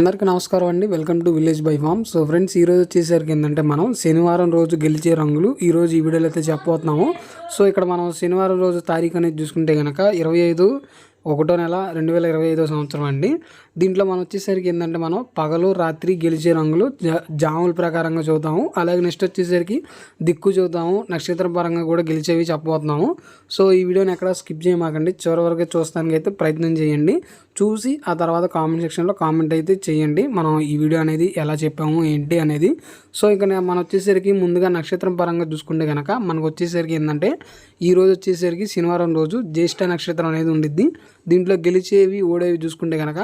అందరికీ నమస్కారం అండి. Welcome to village by farm so friends ఈ రోజు వచ్చేసరికి ఏంటంటే మనం శనివారం రోజు గెలిచే రంగులు ఈరోజు ఈ వీడియోలో అయితే చెప్పబోతున్నాము. సో ఇక్కడ మనం శనివారం రోజు తారీఖు అనేది చూసుకుంటే కనుక ఇరవై ఐదు ఒకటో నెల రెండు వేల ఇరవై ఐదో సంవత్సరం అండి. దీంట్లో మనం వచ్చేసరికి ఏంటంటే మనం పగలు రాత్రి గెలిచే రంగులు జా జాముల ప్రకారంగా చూద్దాము. అలాగే నెక్స్ట్ వచ్చేసరికి దిక్కు చూద్దాము. నక్షత్రం పరంగా కూడా గెలిచేవి చెప్పబోతున్నాము. సో ఈ వీడియోని ఎక్కడ స్కిప్ చేయమాకండి. చివరి వరకు చూస్తానికి అయితే ప్రయత్నం చేయండి. చూసి ఆ తర్వాత కామెంట్ సెక్షన్లో కామెంట్ అయితే చేయండి. మనం ఈ వీడియో అనేది ఎలా చెప్పాము ఏంటి అనేది. సో ఇక మనం వచ్చేసరికి ముందుగా నక్షత్రం పరంగా చూసుకుంటే కనుక మనకు వచ్చేసరికి ఏంటంటే ఈరోజు వచ్చేసరికి శనివారం రోజు జ్యేష్ఠ నక్షత్రం అనేది ఉండిద్ది. దీంట్లో గెలిచేవి ఓడేవి చూసుకుంటే కనుక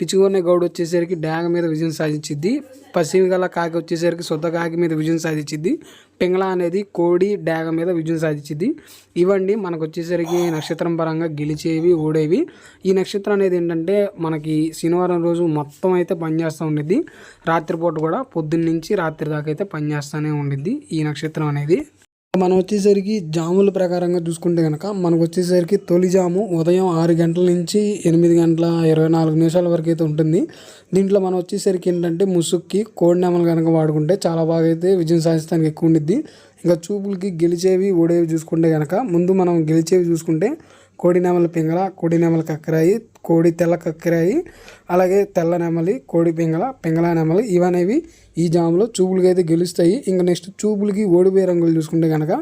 పిచ్చుకొనే గౌడ్ వచ్చేసరికి డ్యాగ మీద విజయం సాధించిద్ది. పశ్చిమ గల కాకి వచ్చేసరికి సొద్ద కాకి మీద విజయం సాధించిద్ది. పింగళ అనేది కోడి డ్యాగ మీద విజయం సాధించిద్ది. ఇవండి మనకు వచ్చేసరికి నక్షత్రం పరంగా గెలిచేవి ఓడేవి. ఈ నక్షత్రం అనేది ఏంటంటే మనకి శనివారం రోజు మొత్తం అయితే పనిచేస్తూ ఉండిద్ది. రాత్రిపూట కూడా పొద్దున్న నుంచి రాత్రి దాకా అయితే పనిచేస్తూనే ఉండిద్ది ఈ నక్షత్రం అనేది. మనం వచ్చేసరికి జాముల ప్రకారంగా చూసుకుంటే కనుక మనకు వచ్చేసరికి తొలి జాము ఉదయం ఆరు గంటల నుంచి ఎనిమిది గంటల ఇరవై నాలుగు నిమిషాల వరకు అయితే ఉంటుంది. దీంట్లో మనం వచ్చేసరికి ఏంటంటే ముసుక్కి కోడి నెమలు కనుక వాడుకుంటే చాలా బాగా అయితే విజయం సాధిస్తానికి ఎక్కువ ఉండిద్ది. ఇంకా చూపులకి గెలిచేవి ఓడేవి చూసుకుంటే కనుక ముందు మనం గెలిచేవి చూసుకుంటే కోడి నెమలి పింగళ కోడి నెమలి కక్కరాయి కోడి తెల్ల కక్కరాయి అలాగే తెల్ల నెమలి కోడి పింగళ పింగళ నెమలి ఇవనేవి ఈ జాములో చూపులకి అయితే గెలుస్తాయి. ఇంకా నెక్స్ట్ చూపులకి ఓడిపోయే రంగులు చూసుకుంటే కనుక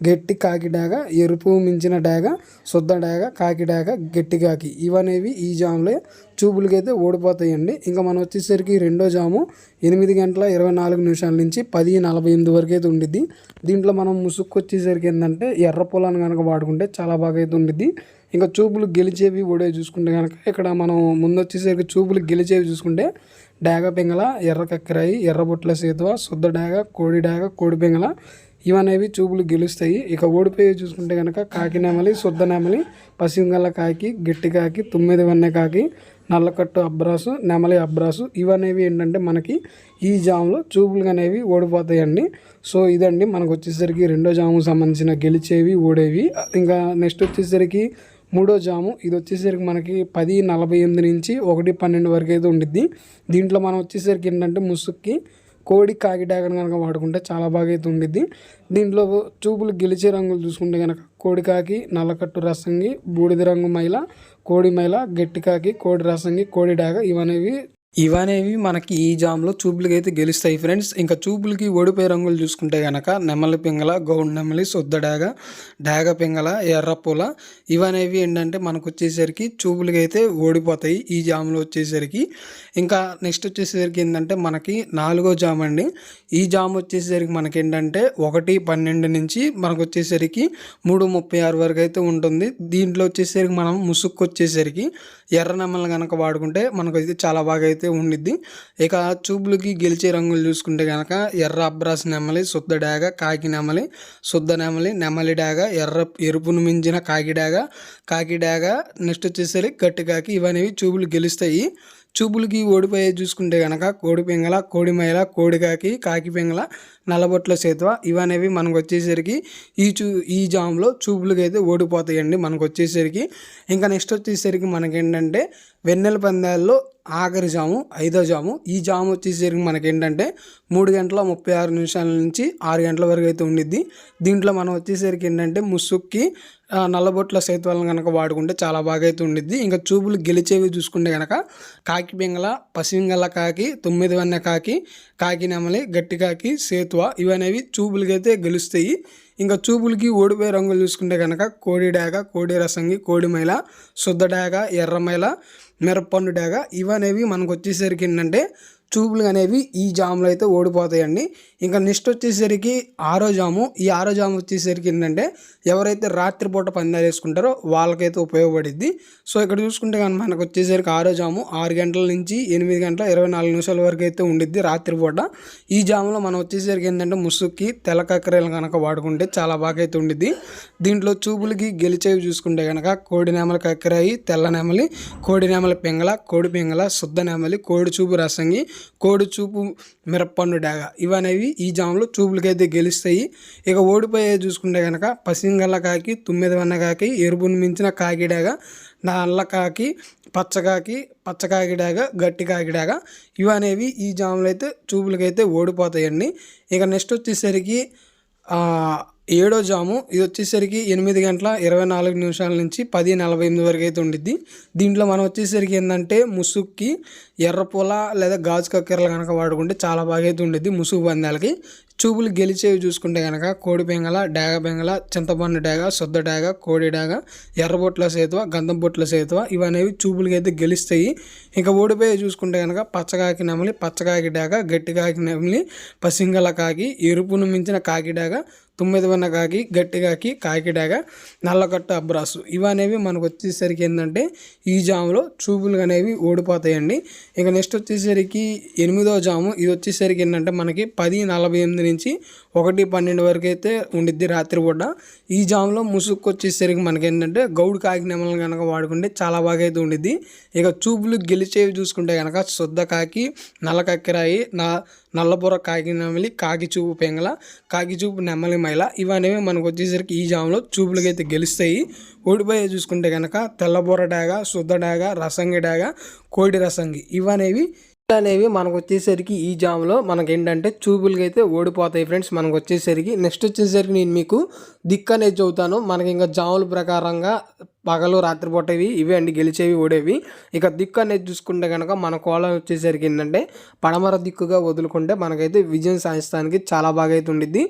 గట్టి కాకి డాగ ఎరుపు మించిన డాగ శుద్ధ డాగ కాకి డాగ గట్టి కాకి. ఇవనేవి ఈ జాములే. చూపులకి అయితే ఓడిపోతాయండి ఇంకా మనం వచ్చేసరికి రెండో జాము ఎనిమిది గంటల ఇరవై నాలుగు నిమిషాల నుంచి పది నలభై ఎనిమిది వరకు అయితే ఉండిద్ది. దీంట్లో మనం ముసుక్కు వచ్చేసరికి ఏంటంటే ఎర్ర పొలాన్ని కనుక వాడుకుంటే చాలా బాగా అయితే ఉండిద్ది. ఇంకా చూపులు గెలిచేవి ఓడే చూసుకుంటే కనుక ఇక్కడ మనం ముందు వచ్చేసరికి చూపులు గెలిచేవి చూసుకుంటే డేగ పింగళ ఎర్ర కక్కరాయి ఎర్రబుట్ల సేతువ శుద్ధ డేగ కోడి డేగ కోడి పింగళ. ఇవనేవి చూపులు గెలుస్తాయి. ఇక ఓడిపోయి చూసుకుంటే కనుక కాకి నెమలి శుద్ధ నెమలి పసింగల కాకి గట్టి కాకి తొమ్మిది వన్నె కాకి నల్లకట్టు అబ్రాసు నెమలి అబ్రాసు ఇవనేవి ఏంటంటే మనకి ఈ జాములు చూపులు అనేవి ఓడిపోతాయండి. సో ఇదండి మనకు వచ్చేసరికి రెండో జాముకు సంబంధించిన గెలిచేవి ఓడేవి. ఇంకా నెక్స్ట్ వచ్చేసరికి మూడో జాము. ఇది వచ్చేసరికి మనకి పది నలభై ఎనిమిది నుంచి ఒకటి పన్నెండు వరకు అయితే ఉండిద్ది. దీంట్లో మనం వచ్చేసరికి ఏంటంటే ముసుక్కి కోడి కాకిడాగను కనుక వాడుకుంటే చాలా బాగా అయితే ఉండిద్ది. దీంట్లో చూపులు గెలిచే రంగులు చూసుకుంటే కనుక కోడి కాకి నల్లకట్టు రసంగి బూడిద రంగు మైల కోడి మైల గట్టి కాకి కోడి రసంగి కోడి డాగ ఇవనేవి ఇవనేవి మనకి ఈ జామ్లో చూపులకి అయితే గెలుస్తాయి ఫ్రెండ్స్. ఇంకా చూపులకి ఓడిపోయే రంగులు చూసుకుంటే కనుక నెమలి పింగళ గౌడ్ నెమలి శుద్ధ డాగ డాగ పింగళ ఎర్రపూల ఇవనేవి ఏంటంటే మనకు వచ్చేసరికి చూపులకి అయితే ఓడిపోతాయి ఈ జామ్లో వచ్చేసరికి. ఇంకా నెక్స్ట్ వచ్చేసరికి ఏంటంటే మనకి నాలుగో జామ్ అండి. ఈ జామ్ వచ్చేసరికి మనకి ఏంటంటే ఒకటి పన్నెండు నుంచి మనకు వచ్చేసరికి మూడు ముప్పై ఆరు వరకు అయితే ఉంటుంది. దీంట్లో వచ్చేసరికి మనం ముసుక్కు వచ్చేసరికి ఎర్ర నెమలు కనుక వాడుకుంటే మనకు అయితే చాలా బాగా అయితే ఉండిద్ది. ఇక చూపులకి గెలిచే రంగులు చూసుకుంటే కనుక ఎర్ర అబ్రాస్ నెమలి శుద్ధ డాగ కాకి నెమలి శుద్ధ నెమలి నెమలి డాగ ఎర్ర ఎరుపును మించిన కాకి డాగ కాకి డాగ నెక్స్ట్ వచ్చేసరికి గట్టి కాకి ఇవనేవి చూపులు గెలుస్తాయి. చూపులకి ఓడిపోయే చూసుకుంటే కనుక కోడి పింగళ కోడి మైల కోడి కాకి కాకి పింగళ నల్లబొట్ల సేతువ. ఇవనేవి మనకు వచ్చేసరికి ఈ చూ ఈ జామ్లో చూపులకి అయితే ఓడిపోతాయండి మనకు వచ్చేసరికి ఇంకా నెక్స్ట్ వచ్చేసరికి మనకేంటంటే వెన్నెల పందాల్లో ఆఖరి జాము ఐదో జాము. ఈ జాము వచ్చేసరికి మనకేంటంటే మూడు గంటల ముప్పై ఆరు నిమిషాల నుంచి ఆరు గంటల వరకు అయితే ఉండిద్ది. దీంట్లో మనం వచ్చేసరికి ఏంటంటే ముసుక్కి నల్లబొట్ల సేతువాలను కనుక వాడుకుంటే చాలా బాగా అయితే ఉండిద్ది. ఇంకా చూపులు గెలిచేవి చూసుకుంటే కనుక కాకి బింగల పసిపింగళ కాకి తొమ్మిది వన్నె కాకి కాకి నెమలి గట్టి కాకి సేతువ ఇవనేవి చూపులకి అయితే గెలుస్తాయి. ఇంకా చూపులకి ఓడిపోయే రంగులు చూసుకుంటే కనుక కోడి డాగ కోడి రసంగి కోడి మైల శుద్ధ డాగ ఎర్ర మైల మిరప్పండు డాగ ఇవనేవి మనకు వచ్చేసరికి ఏంటంటే చూపులు అనేవి ఈ జాములో అయితే ఓడిపోతాయండి. ఇంకా నెక్స్ట్ వచ్చేసరికి ఆరో జాము. ఈ ఆరో జాము వచ్చేసరికి ఏంటంటే ఎవరైతే రాత్రిపూట పందాలు వేసుకుంటారో వాళ్ళకైతే ఉపయోగపడిద్ది. సో ఇక్కడ చూసుకుంటే కనుక మనకు వచ్చేసరికి ఆరో జాము ఆరు గంటల నుంచి ఎనిమిది గంటల ఇరవై నాలుగు నిమిషాల వరకు అయితే ఉండిద్ది రాత్రిపూట. ఈ జాములో మనం వచ్చేసరికి ఏంటంటే ముసుక్కి తెల్ల కక్కరేలు కనుక వాడుకుంటే చాలా బాగా అయితే ఉండిద్ది. దీంట్లో చూపులకి గెలిచేవి చూసుకుంటే కనుక కోడి నెమలి కక్కరాయి తెల్ల నెమలి కోడి నెమలి పింగళ కోడి పింగళ శుద్ధ నెమలి కోడి చూపు రసంగి కోడి చూపు మిరప్పండు డాగ. ఇవనేవి ఈ జామ్లో చూపులకైతే గెలుస్తాయి. ఇక ఓడిపోయే చూసుకుంటే కనుక పసింగల్ల కాకి తొమ్మిది వన్న కాకి ఎరుపును మించిన కాకి డాగ నల్ల కాకి పచ్చకాకి పచ్చకాకిడాగ గట్టి కాకిడాగ ఇవనేవి ఈ జాములు అయితే చూపులకైతే ఓడిపోతాయండి. ఇక నెక్స్ట్ వచ్చేసరికి ఏడో జాము. ఇది వచ్చేసరికి ఎనిమిది గంటల ఇరవై నాలుగు నిమిషాల నుంచి పది నలభై ఎనిమిది వరకు అయితే ఉండిద్ది. దీంట్లో మనం వచ్చేసరికి ఏంటంటే ముసుగుకి ఎర్రపూల లేదా గాజు కక్కెరలు కనుక వాడుకుంటే చాలా బాగా అయితే ఉండిద్ది ముసుగు పందాలకి. చూపులు గెలిచేవి చూసుకుంటే కనుక కోడి బెంగల డేగ బెంగల చింతపండు డాగ శుద్ధ డాగ కోడి డాగ ఎర్రబొట్ల సేతువ గంధం బొట్ల సేతువ ఇవనేవి చూపులకి అయితే గెలుస్తాయి. ఇంకా ఓడిపోయి చూసుకుంటే కనుక పచ్చకాకి నెమలి పచ్చకాకి డేగ గట్టి కాకి నెమలి పసింగల కాకి ఎరుపును మించిన కాకి డేగ తొమ్మిది వన్న కాకి గట్టి కాకి కాకి డాగ నల్లకట్ట అబ్రాసు ఇవనేవి మనకు వచ్చేసరికి ఏంటంటే ఈ జాములో చూపులు అనేవి ఓడిపోతాయండి ఇక నెక్స్ట్ వచ్చేసరికి ఎనిమిదో జాము. ఇది వచ్చేసరికి ఏంటంటే మనకి పది నలభై ఎనిమిది నుంచి ఒకటి పన్నెండు వరకు అయితే ఉండిద్ది రాత్రి పూట. ఈ జాములో ముసుగు వచ్చేసరికి మనకి ఏంటంటే గౌడు కాకి నెమలను కనుక వాడుకుంటే చాలా బాగా అయితే ఉండిద్ది. ఇక చూపులు గెలిచేవి చూసుకుంటే కనుక శుద్ధ కాకి నల్ల కక్కిరాయి నా నల్లబుర్ర కాకి నెమలి కాకి చూపు పెంగల కాకి చూపు నెమలి మైల ఇవనేవి మనకు వచ్చేసరికి ఈ జాములో చూపులకి అయితే గెలుస్తాయి. ఓడిపోయే చూసుకుంటే కనుక తెల్లబుర్ర డాగ శుద్ధ డాగ రసంగి డాగ కోడి రసంగి ఇవనేవి అనేవి మనకు వచ్చేసరికి ఈ జామ్లో మనకి ఏంటంటే చూపులకి అయితే ఓడిపోతాయి ఫ్రెండ్స్ మనకు వచ్చేసరికి. నెక్స్ట్ వచ్చేసరికి నేను మీకు దిక్కు అనేది చెబుతాను. మనకి ఇంకా జాముల ప్రకారంగా పగలు రాత్రిపూట ఇవి ఇవే అండి గెలిచేవి ఓడేవి. ఇక దిక్కు అనేది చూసుకుంటే కనుక మన కోలం వచ్చేసరికి ఏంటంటే పడమర దిక్కుగా వదులుకుంటే మనకైతే విజయం సాధించడానికి చాలా బాగా అయితే ఉండిద్ది.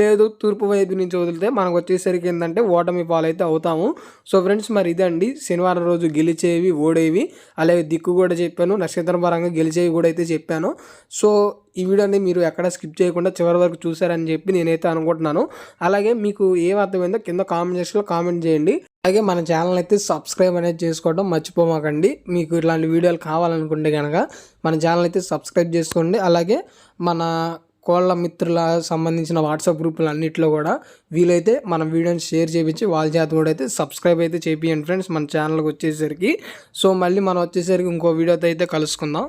లేదు తూర్పు వైపు నుంచి వదిలితే మనకు వచ్చేసరికి ఏంటంటే ఓటమి పాలైతే అవుతాము. సో ఫ్రెండ్స్ మరి ఇదండి. శనివారం రోజు గెలిచేవి ఓడేవి. అలాగే దిక్కు కూడా చెప్పాను నక్షత్రం పరంగా గెలిచేవి కూడా అయితే చెప్పాను. సో ఈ వీడియోని మీరు ఎక్కడ స్కిప్ చేయకుండా చివరి వరకు చూసారని చెప్పి నేనైతే అనుకుంటున్నాను. అలాగే మీకు ఏం అర్థమైందో కింద కామెంట్ సెక్షన్లో కామెంట్ చేయండి. అలాగే మన ఛానల్ అయితే సబ్స్క్రైబ్ అనేది చేసుకోవడం మర్చిపోమాకండి. మీకు ఇలాంటి వీడియోలు కావాలనుకుంటే కనుక మన ఛానల్ అయితే సబ్స్క్రైబ్ చేసుకోండి. అలాగే మన కోళ్ళ మిత్రుల సంబంధించిన వాట్సాప్ గ్రూపులు అన్నింటిలో కూడా వీలైతే మన వీడియోని షేర్ చేయించి వాళ్ళ చేత కూడా అయితే సబ్స్క్రైబ్ అయితే చేపియండి ఫ్రెండ్స్. మన ఛానల్కి వచ్చేసరికి. సో మళ్ళీ మనం వచ్చేసరికి ఇంకో వీడియోతో అయితే కలుసుకుందాం.